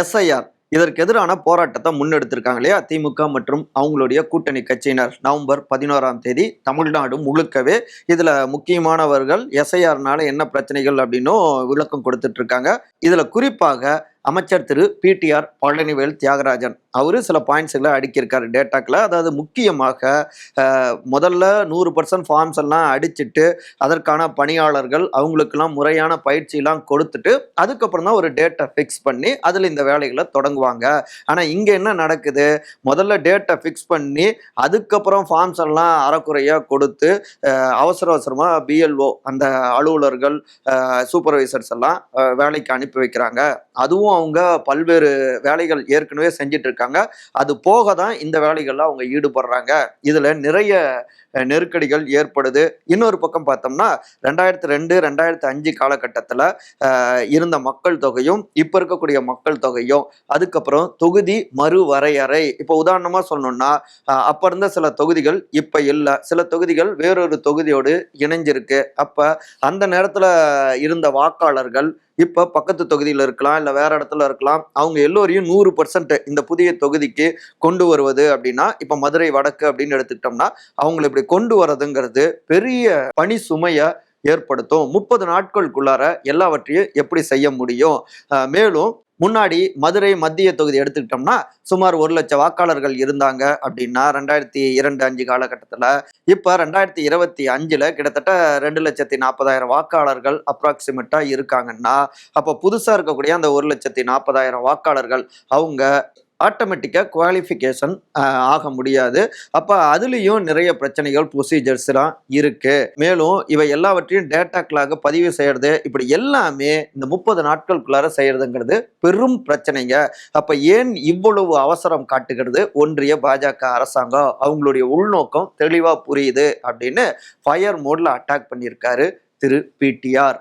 SIR. இதற்கு எதிரான போராட்டத்தை முன்னெடுத்திருக்காங்க இல்லையா? திமுக மற்றும் அவங்களுடைய கூட்டணி கட்சியினர். நவம்பர் பதினோராம் தேதி தமிழ்நாடு முழுக்கவே இதுல முக்கியமானவர்கள் எஸ்ஐஆர்னால என்ன பிரச்சனைகள் அப்படின்னும் விளக்கம் கொடுத்துட்டு இருக்காங்க. இதுல குறிப்பாக அமைச்சர் திரு பிடிஆர் பழனிவேல் தியாகராஜன். அவர் சில பாயிண்ட்ஸ்களை அடுக்கியிருக்காரு. டேட்டாக்கில் அதாவது முக்கியமாக முதல்ல நூறு பர்சன்ட் ஃபார்ம்ஸ் எல்லாம் அடிச்சிட்டு அதற்கான பணியாளர்கள் அவங்களுக்கெல்லாம் முறையான பயிற்சியெல்லாம் கொடுத்துட்டு அதுக்கப்புறம் தான் ஒரு டேட்டை ஃபிக்ஸ் பண்ணி அதில் இந்த வேலைகளை தொடங்குவாங்க. ஆனால் இங்கே என்ன நடக்குது? முதல்ல டேட்டை ஃபிக்ஸ் பண்ணி அதுக்கப்புறம் ஃபார்ம்ஸ் எல்லாம் அறக்குறையாக கொடுத்து அவசர அவசரமாக பிஎல்ஓ அந்த அலுவலர்கள் சூப்பர்வைசர்ஸ் எல்லாம் வேலைக்கு அனுப்பி வைக்கிறாங்க. அதுவும் அவங்க பல்வேறு வேலைகள் ஏற்கனவே செஞ்சுட்டு இருக்காங்க அது போக தான் இந்த வேலைகள்லாம் அவங்க ஈடுபடுறாங்க. இதுல நிறைய நெருக்கடிகள் ஏற்படுது. இன்னொரு பக்கம் பார்த்தோம்னா ரெண்டாயிரத்தி ரெண்டு ரெண்டாயிரத்தி அஞ்சு காலகட்டத்தில் இருந்த மக்கள் தொகையும் இப்போ இருக்கக்கூடிய மக்கள் தொகையும் அதுக்கப்புறம் தொகுதி மறுவரையறை இப்போ உதாரணமாக சொல்லணும்னா அப்போ இருந்த சில தொகுதிகள் இப்போ இல்லை. சில தொகுதிகள் வேறொரு தொகுதியோடு இணைஞ்சிருக்கு. அப்போ அந்த நேரத்தில் இருந்த வாக்காளர்கள் இப்போ பக்கத்து தொகுதியில் இருக்கலாம் இல்லை வேற இடத்துல இருக்கலாம் அவங்க எல்லோரையும் நூறு பர்சன்ட் இந்த புதிய தொகுதிக்கு கொண்டு வருவது அப்படின்னா இப்போ மதுரை வடக்கு அப்படின்னு எடுத்துக்கிட்டோம்னா அவங்களை இப்படி கொண்டு வரதுங்கிறது பெரிய பணி சுமையை ஏற்படுத்தும். முப்பது நாட்களுக்குள்ளார எல்லாவற்றையும் எப்படி செய்ய முடியும்? மேலும் முன்னாடி மதுரை மத்திய தொகுதி எடுத்துக்கிட்டோம்னா சுமார் ஒரு லட்சம் வாக்காளர்கள் இருந்தாங்க அப்படின்னா ரெண்டாயிரத்தி இரண்டு அஞ்சு காலகட்டத்தில் இப்போ ரெண்டாயிரத்தி இருபத்தி அஞ்சில் கிட்டத்தட்ட ரெண்டு லட்சத்தி நாற்பதாயிரம் வாக்காளர்கள் அப்ராக்சிமேட்டாக இருக்காங்கன்னா அப்போ புதுசாக இருக்கக்கூடிய அந்த ஒரு லட்சத்தி நாற்பதாயிரம் வாக்காளர்கள் அவங்க ஆட்டோமேட்டிக்காக குவாலிஃபிகேஷன் ஆக முடியாது. அப்போ அதுலேயும் நிறைய பிரச்சனைகள் ப்ரொசீஜர்ஸ்லாம் இருக்குது மேலும் இவை எல்லாவற்றையும் டேட்டாக்களாக பதிவு செய்கிறது இப்படி எல்லாமே இந்த முப்பது நாட்களுக்குள்ளார செய்கிறதுங்கிறது பெரும் பிரச்சனைங்க. அப்போ ஏன் இவ்வளவு அவசரம் காட்டுகிறது? ஒன்றிய பாஜக அரசாங்கம் அவங்களுடைய உள்நோக்கம் தெளிவாக புரியுது அப்படின்னு ஃபயர் மோடில் அட்டாக் பண்ணியிருக்காரு திரு பிடிஆர்